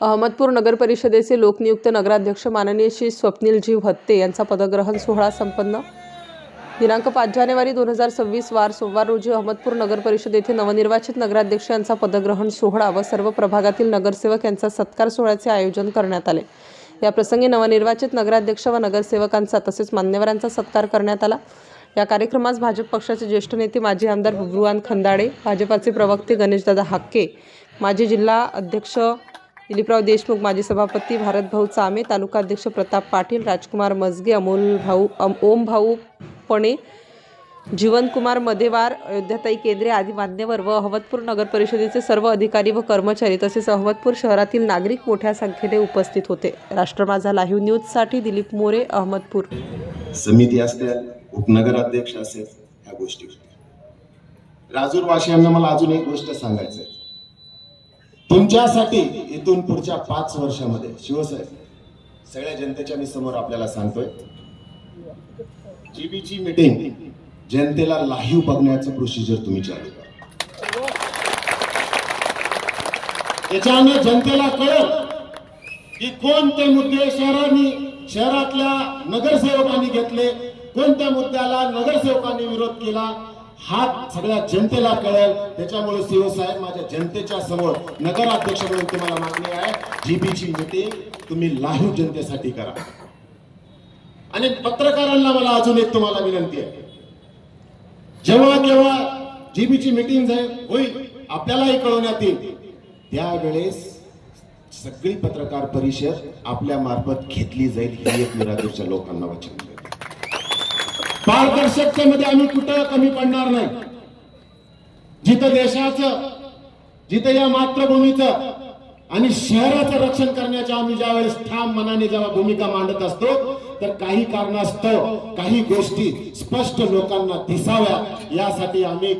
अहमदपूर नगर परिषदेचे लोकनियुक्त नगराध्यक्ष माननीय श्री स्वप्नीलजी भत्ते यांचा पदग्रहण सोहळा संपन्न. दिनांक पाच जानेवारी दोन हजार सव्वीस वार सोमवार रोजी अहमदपूर नगर परिषद येथे नवनिर्वाचित नगराध्यक्ष यांचा पदग्रहण सोहळा व सर्व प्रभागातील नगरसेवक यांचा सत्कार सोहळ्याचे आयोजन करण्यात आले. या प्रसंगी नवनिर्वाचित नगराध्यक्ष व नगरसेवकांचा तसेच मान्यवरांचा सत्कार करण्यात आला. या कार्यक्रमास भाजप पक्षाचे ज्येष्ठ नेते माजी आमदार बब्रुवान खंदाडे भाजपाचे प्रवक्ते गणेशदादा हाक्के माजी जिल्हा अध्यक्ष दिलीपराव देशमुख माजी सभापती भारतभाऊ चामे तालुका अध्यक्ष प्रताप पाटील राजकुमार मजगे अमोल भाऊ अम ओम भाऊ पणे जीवनकुमार मदेवार अयोध्याताई केंद्रे आदी मान्यवर व अहमदपूर नगर परिषदेचे सर्व अधिकारी व कर्मचारी तसेच अहमदपूर शहरातील नागरिक मोठ्या संख्येने उपस्थित होते. राष्ट्र माझा लाईव्ह न्यूजसाठी दिलीप मोरे अहमदपूर. समिती असते उपनगराध्यक्ष असेल ह्या गोष्टी राजूर मला अजून एक गोष्ट सांगायचं आहे तुमच्यासाठी इथून पुढच्या पाच वर्षामध्ये शिवसाहेब सगळ्या जनतेच्या मी समोर आपल्याला सांगतोय जीबीची मीटिंग जनतेला लाईव्ह बघण्याचं प्रोसिजर तुम्ही चालू करा. त्याच्याने जनतेला कळत की कोणते मुद्दे शहरांनी शहरातल्या नगरसेवकांनी घेतले कोणत्या मुद्द्याला नगरसेवकांनी विरोध केला हा सगळ्या जनतेला कळेल. त्याच्यामुळे शिवसाहेब माझ्या जनतेच्या समोर नगराध्यक्ष म्हणून तुम्हाला मागणी आहे. जीबीची मीटिंग तुम्ही लाईव्ह जनतेसाठी करा. आणि पत्रकारांना मला अजून एक तुम्हाला विनंती आहे. जेव्हा जेव्हा जीबीची मीटिंग होईल आपल्यालाही कळवण्यात येईल त्यावेळेस सगळी पत्रकार परिषद आपल्या मार्फत घेतली जाईल ही एक निरादूरच्या लोकांना वचन. पारदर्शकतेमध्ये आम्ही कुठं कमी पडणार नाही. जिथं देशाचं जिथं या मातृभूमीचं आणि शहराचं रक्षण करण्याच्या आम्ही ज्यावेळेस ठाम मनाने जेव्हा भूमिका मांडत असतो तर काही कारणास्तव काही गोष्टी स्पष्ट लोकांना दिसाव्या यासाठी आम्ही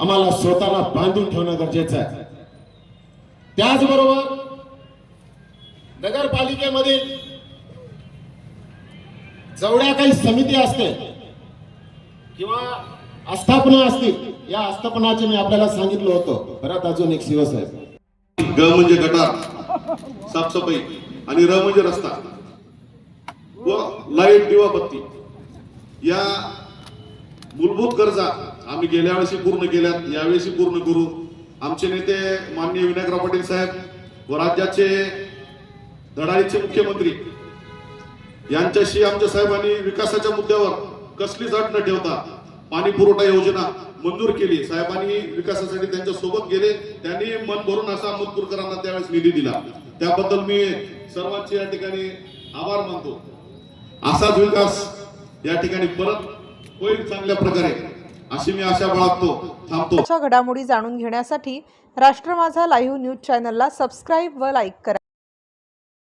आम्हाला स्वतःला बांधून ठेवणं गरजेचं आहे. त्याचबरोबर नगरपालिकेमधील जेवढ्या काही समिती असते किंवा आस्थापना असतील या आस्थापनाचे मी आपल्याला सांगितलं होतं. परत अजून एक शिवसाहेब ग म्हणजे गटार. साफसफाई. आणि र म्हणजे रस्ता. व लाइट दिवा बत्ती. या मूलभूत गरजा आम्ही गेल्या वेळेशी पूर्ण केल्यात. यावेळेशी पूर्ण करू. आमचे नेते माननीय विनायकराव पाटील साहेब व राज्याचे धडाळीचे मुख्यमंत्री यांच्याशी आमच्या साहेबांनी विकासाच्या मुद्द्यावर कसलीच अट न ठेवता पाणी पुरवठा योजना मंजूर केली. साहेबांनी विकासासाठी त्यांच्यासोबत गेले. त्यांनी मन भरून असा अहमदपूरकरांना त्यावेळेस निधी दिला. त्याबद्दल मी सर्वांचे या ठिकाणी आभार मानतो. असाच विकास या ठिकाणी परत होईल चांगल्या प्रकारे अशी मी आशा बाळगतो थांबतो. घडामोडी जाणून घेण्यासाठी राष्ट्र माझा लाईव्ह न्यूज चॅनलला सबस्क्राईब व लाईक करा.